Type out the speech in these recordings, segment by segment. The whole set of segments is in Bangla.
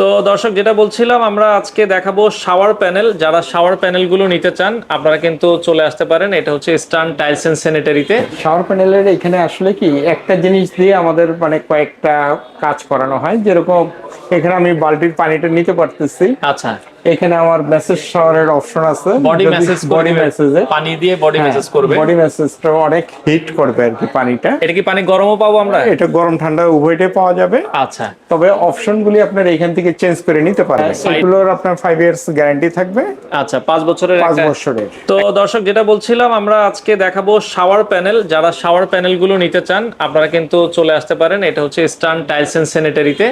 তো দর্শক, যেটা বলছিলাম, আমরা আজকে দেখাবো শাওয়ার প্যানেল যারা শাওয়ার প্যানেলগুলো নিতে চান, আপনারা কিন্তু চলে আসতে পারেন। এটা হচ্ছে স্টান টাইলস এন্ড স্যানিটারিতে শাওয়ার প্যানেলের এখানে আসলে কি, একটা জিনিস দিয়ে আমাদের মানে কয়েকটা কাজ করানো হয়। যেরকম এখানে আমি বালতির পানিটা নিতে পারতেছি। আচ্ছা। এখানে আমার মেসেজ শাওয়ারের অপশন আছে। বডি মেসেজ বডি মেসেজে পানি দিয়ে বডি মেসেজ করবে। বডি মেসেজটা অনেক হিট করবে আর কি পানিটা। এটা কি পানি গরমও পাবো আমরা? এটা গরম ঠান্ডা উভয়টাই পাওয়া যাবে। আচ্ছা। তবে অপশনগুলি আপনার এখান থেকে চেঞ্জ করে নিতে পারবেন। Side- এগুলোর আপনার ফাইভ ইয়ার্স গ্যারান্টি থাকবে। আচ্ছা পাঁচ বছরের পাঁচ একটা বছরের। তো দর্শক যেটা বলছিলাম আমরা আজকে দেখাবো শাওয়ার প্যানেল যারা শাওয়ার প্যানেলগুলো নিতে চান আপনারা কিন্তু চলে আসতে পারেন। এটা হচ্ছে স্টান টাইলস এন্ড স্যানিটারিতে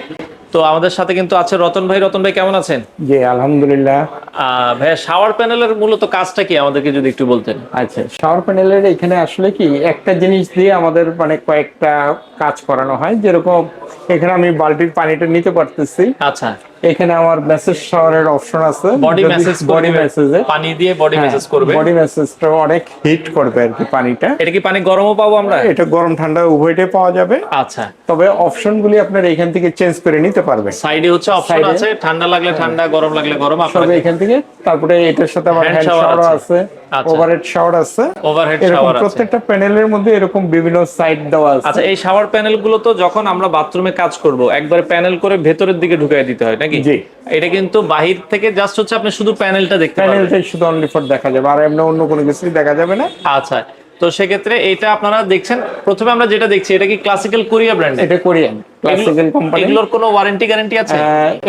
তো আমাদের সাথে কিন্তু আছে রতন ভাই। রতন ভাই কেমন আছেন? জি আলহামদুলিল্লাহ। আহ, ভাইয়া শাওয়ার প্যানেলের মূলত কাজটা কি? আমাদেরকে যদি একটু বলতেন। আচ্ছা শাওয়ার প্যানেলের এখানে আসলে কি একটা জিনিস দিয়ে আমাদের মানে কয়েকটা কাজ করানো হয়। যেরকম এখানে আমি বালতির পানিটা নিতে পারতেছি। আচ্ছা। এখানে আমার মেসেজ শাওয়ারের অপশন আছে। বডি মেসেজ বডি মেসেজে পানি দিয়ে বডি মেসেজ করবে। বডি মেসেজটা অনেক হিট করবে আর কি পানিটা। এটা কি পানি গরমও পাবো আমরা? এটা গরম ঠান্ডা উভয়টাই পাওয়া যাবে। আচ্ছা। তবে অপশনগুলি আপনার এখান থেকে চেঞ্জ করে নিতে পারবেন। সাইডে হচ্ছে অপশন আছে ঠান্ডা লাগলে ঠান্ডা গরম লাগলে গরম আপনারা এখান থেকে তারপরে এটার সাথে আবার হ্যান্ড শাওয়ার আছে। আচ্ছা। ওভারহেড শাওয়ার আছে। ওভারহেড এরকম শাওয়ার আছে। প্রত্যেকটা প্যানেলের মধ্যে এরকম বিভিন্ন সাইড দেওয়া আছে। আচ্ছা এই শাওয়ার প্যানেলগুলো তো যখন আমরা বাথরুমে কাজ করব একবার প্যানেল করে ভেতরের দিকে ঢুকাই দিতে হয় নাকি? জি। এটা কিন্তু বাহির থেকে জাস্ট হচ্ছে আপনি শুধু প্যানেলটা দেখতে পাবেন প্যানেলটাই শুধু অনলি ফর দেখা যাবে আর এমনি অন্য কোনো কিছুই দেখা যাবে না। আচ্ছা তো সেক্ষেত্রে এটা আপনারা দেখছেন। প্রথমে আমরা যেটা দেখছি এটা কি ক্লাসিক্যাল কোরিয়া ব্র্যান্ড এটা কোরিয়ান ক্লাসিক্যাল কোম্পানি এগুলোর কোনো ওয়ারেন্টি গ্যারান্টি আছে?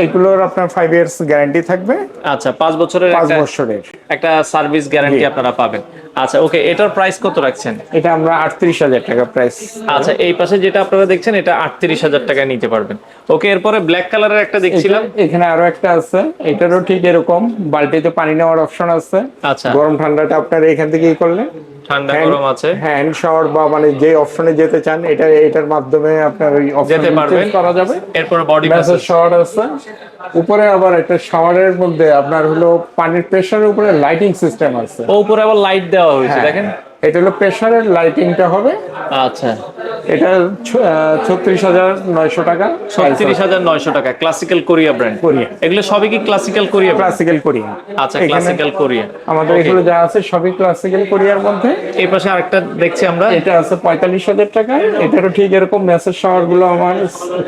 এগুলোর আপনার ফাইভ ইয়ার্স গ্যারান্টি থাকবে। আচ্ছা বছরের একটা বছরের। একটা সার্ভিস গ্যারান্টি আপনারা পাবেন। আচ্ছা ওকে এটার প্রাইস কত রাখছেন? এটা আমরা আটত্রিশ হাজার টাকা প্রাইস আচ্ছা এই পাশে যেটা আপনারা দেখছেন এটা আটত্রিশ হাজার টাকায় নিতে পারবেন। ওকে এরপরে ব্ল্যাক কালারের একটা দেখছিলাম। এখানে আরও একটা আছে। এটারও ঠিক এরকম। বালতিতে পানি নেওয়ার অপশন আছে। আচ্ছা। গরম ঠান্ডাটা আপনার এখান থেকে ই করলে। ঠান্ডা গরম আছে। হ্যান্ড শাওয়ার বা মানে যে অপশনে যেতে চান এটা এটার মাধ্যমে আপনার ওই যেতে পারবেন। করা যাবে। এরপর বডি ম্যাসাজ শাওয়ার আছে। উপরে আবার একটা শাওয়ারের মধ্যে আপনার হলো পানির প্রেসারের উপরে লাইটিং সিস্টেম আছে। ও উপরে আবার লাইট দেওয়া হয়েছে হ্যাঁ, দেখেন। এটা হলো প্রেসারের লাইটিংটা হবে। আচ্ছা। এটা ছত্রিশ হাজার নয়শো টাকা। ছত্রিশ হাজার নয়শো টাকা ক্লাসিক্যাল কোরিয়া ব্র্যান্ড কোরিয়া এগুলো সবই কি ক্লাসিক্যাল কোরিয়া? ক্লাসিক্যাল কোরিয়া আচ্ছা ক্লাসিক্যাল কোরিয়া আমাদের এগুলো যা আছে সবই ক্লাসিক্যাল কোরিয়ার মধ্যে। এই পাশে আরেকটা দেখছি আমরা। এটা আছে পঁয়তাল্লিশ হাজার টাকা। এটারও ঠিক এরকম মেসেজ শাওয়ারগুলো আমার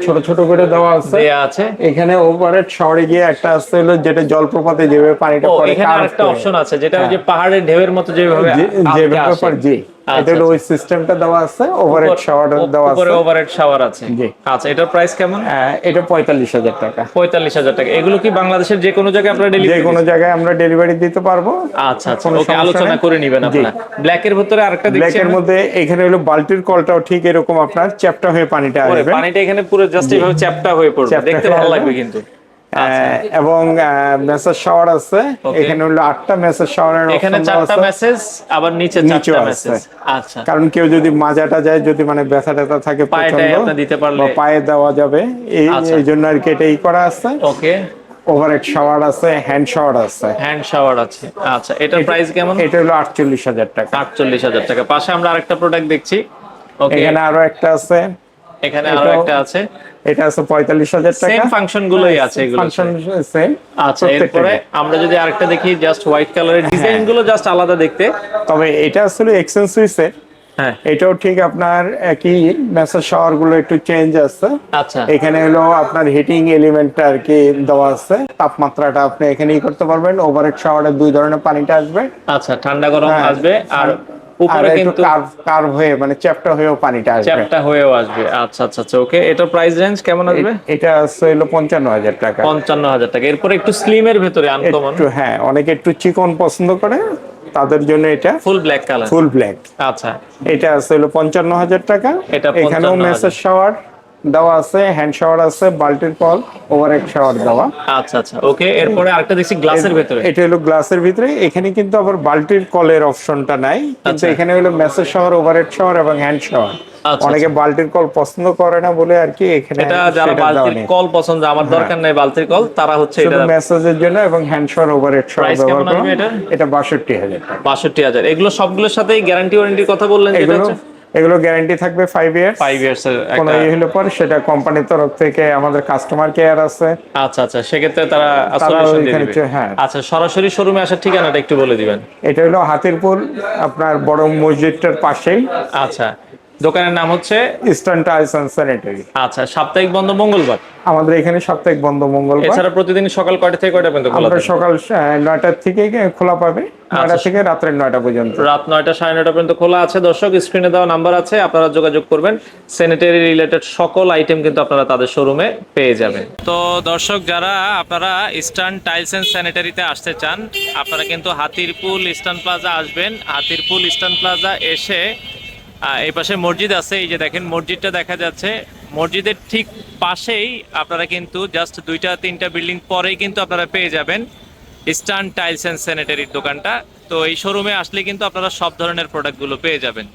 ছোট ছোট করে দেওয়া আছে। দেয়া আছে। এখানে ওভারহেড শাওয়ারে গিয়ে একটা আছে হলো যেটা জলপ্রপাতে যেভাবে পানিটা পড়ে এখানে আরেকটা অপশন আছে যেটা ওই যে পাহাড়ের ঢেউয়ের মতো যেভাবে যে- আটকে যে আসে। ব্যাপার জি। এটা হলো ওই সিস্টেমটা দেওয়া আছে ওভারহেড শাওয়ার দেওয়া আছে। উপরে ওভারহেড শাওয়ার আছে। জি। আচ্ছা এটার প্রাইস কেমন? এটা পঁয়তাল্লিশ হাজার টাকা। পঁয়তাল্লিশ হাজার টাকা। এগুলো কি বাংলাদেশের যে কোনো জায়গায় আপনারা যে ডেলিভারি কোনো জায়গায় আমরা ডেলিভারি দিতে পারব। আচ্ছা আচ্ছা। ওকে আলোচনা করে নিবেন। আপনারা। ব্ল্যাক এর ভিতরে আরেকটা দেখছি ব্ল্যাকের আমরা। মধ্যে এখানে হলো বালতির কলটাও ঠিক এরকম আপনার চ্যাপটা হয়ে পানিটা আসবে। পানিটা এখানে পুরো জাস্ট এইভাবে চ্যাপটা হয়ে পড়বে। দেখতে ভালো লাগবে কিন্তু। এবং মেসেজ শাওয়ার আছে। এখানে হলো আটটা মেসেজ শাওয়ারের এখানে চারটা মেসেজ আবার নিচে চারটা আছে। মেসেজ আচ্ছা। কারণ কেউ যদি মাজাটা যায় যদি মানে ব্যথা ট্যাথা থাকে আপনি দিতে পারলে- পায়ে দেওয়া যাবে। এই আচ্ছা। এই জন্য আর কি এটাই করা আছে। ওকে ওভারহেড শাওয়ার আছে হ্যান্ড শাওয়ার আছে। হ্যান্ড শাওয়ার আছে। আচ্ছা এটার প্রাইস কেমন? এটা হলো আটচল্লিশ হাজার টাকা। আটচল্লিশ হাজার টাকা। পাশে আমরা আরেকটা প্রোডাক্ট দেখছি। এখানে আরও একটা আছে। এখানে আরও একটা আছে। এটা আছে পঁয়তাল্লিশ হাজার টাকা। সেম ফাংশন গুলোই আছে এগুলো ফাংশন সেম আচ্ছা এরপরে আমরা যদি আরেকটা দেখি জাস্ট হোয়াইট কালারের ডিজাইনগুলো জাস্ট আলাদা দেখতে। তবে এটা আসলে হ্যাঁ। এটাও ঠিক আপনার একই মেসেজ শাওয়ারগুলো একটু চেঞ্জ আছে। আচ্ছা। এখানে হলো আপনার হিটিং এলিমেন্টটা আর কি দেওয়া আছে। তাপমাত্রাটা আপনি এখানেই করতে পারবেন। ওভারহেড শাওয়ারে দুই ধরনের পানিটা আসবে। আচ্ছা ঠান্ডা গরম হ্যাঁ। আসবে। আর আর উপরে কিন্তু কার্ভ হয়ে মানে চ্যাপ্টা হয়েও পানিটা আসবে। চ্যাপ্টা হয়েও আসবে। আচ্ছা আচ্ছা আচ্ছা ওকে এটা প্রাইস রেঞ্জ কেমন আসবে? এটা হলো পঞ্চান্ন হাজার টাকা। পঞ্চান্ন হাজার টাকা। এরপরে একটু স্লিমের ভেতরে আনকমন একটু হ্যাঁ অনেকে একটু চিকন পছন্দ করে তাদের জন্য এটা full black colour full black আচ্ছা। এটা হলো পঞ্চান্ন হাজার টাকা। এটা এখানেও মেসেজ শাওয়ার দেওয়া আছে হ্যান্ড শাওয়ার আছে বাল্টির কল ওভারহেড শাওয়ার দেওয়া। আচ্ছা আচ্ছা ওকে এরপরে আরেকটা দেখছি গ্লাসের ভেতরে। এটা হলো গ্লাসের ভিতরে এখানে কিন্তু আবার বাল্টির কলের অপশনটা নাই কিন্তু আচ্ছা। এখানে হলো মেসেজ শাওয়ার ওভারহেড শাওয়ার এবং হ্যান্ড শাওয়ার আচ্ছা, অনেকে বাল্টির কল পছন্দ করে না বলে আর কি এখানে এটা যারা বালতির কল পছন্দ আমার দরকার নাই বালতির কল তারা হচ্ছে এটা মেসেজের জন্য এবং hand shower overhead shower Price ব্যবহার আসবে এটা? এটা বাষট্টি হাজার টাকা। বাষট্টি হাজার। এগুলো সবগুলোর সাথেই গ্যারান্টি ওয়ারেন্টির কথা বললেন যেটা এগুলো গ্যারান্টি থাকবে ফাইভ ইয়ার্স ফাইভ ইয়ার্স এর কোনো ইয়ে হলে পর সেটা কোম্পানির তরফ থেকে আমাদের কাস্টমার কেয়ার আছে। আচ্ছা আচ্ছা সেক্ষেত্রে তারা হ্যাঁ। আচ্ছা সরাসরি শোরুমে আসার ঠিকানাটা একটু বলে দিবেন। এটা হলো হাতিরপুর আপনার বড় মসজিদটার পাশেই। আচ্ছা দোকানের নাম হচ্ছে ইস্টার্ন টাইলস অ্যান্ড স্যানিটারি আচ্ছা সাপ্তাহিক বন্ধ মঙ্গলবার। আমাদের এখানে সাপ্তাহিক বন্ধ মঙ্গলবার। এছাড়া প্রতিদিন সকাল কয়টা থেকে কয়টা পর্যন্ত খোলা থাকে? সকাল আহ, নয়টার থেকে খোলা পাবে। নয়টা থেকে রাত্রে নয়টা পর্যন্ত। রাত নয়টা সাড়ে নয়টা পর্যন্ত খোলা আছে। দর্শক স্ক্রিনে দেওয়া নাম্বার আছে আপনারা যোগাযোগ করবেন। স্যানিটারি রিলেটেড সকল আইটেম কিন্তু আপনারা তাদের শোরুমে পেয়ে যাবেন। তো দর্শক যারা আপনারা ইস্টার্ন টাইলস এন্ড স্যানিটারিতে আসতে চান আপনারা কিন্তু হাতিরপুল ইস্টার্ন প্লাজা আসবেন। হাতিরপুল ইস্টার্ন প্লাজা এসে এই পাশে মসজিদ আছে, এই যে দেখেন মসজিদটা দেখা যাচ্ছে। মসজিদের ঠিক পাশেই আপনারা কিন্তু জাস্ট দুইটা, তিনটা বিল্ডিং পরেই কিন্তু আপনারা পেয়ে যাবেন ইস্টার্ন টাইলস অ্যান্ড স্যানিটারির দোকানটা। তো এই শোরুমে আসলে কিন্তু আপনারা সব ধরনের প্রোডাক্টগুলো পেয়ে যাবেন।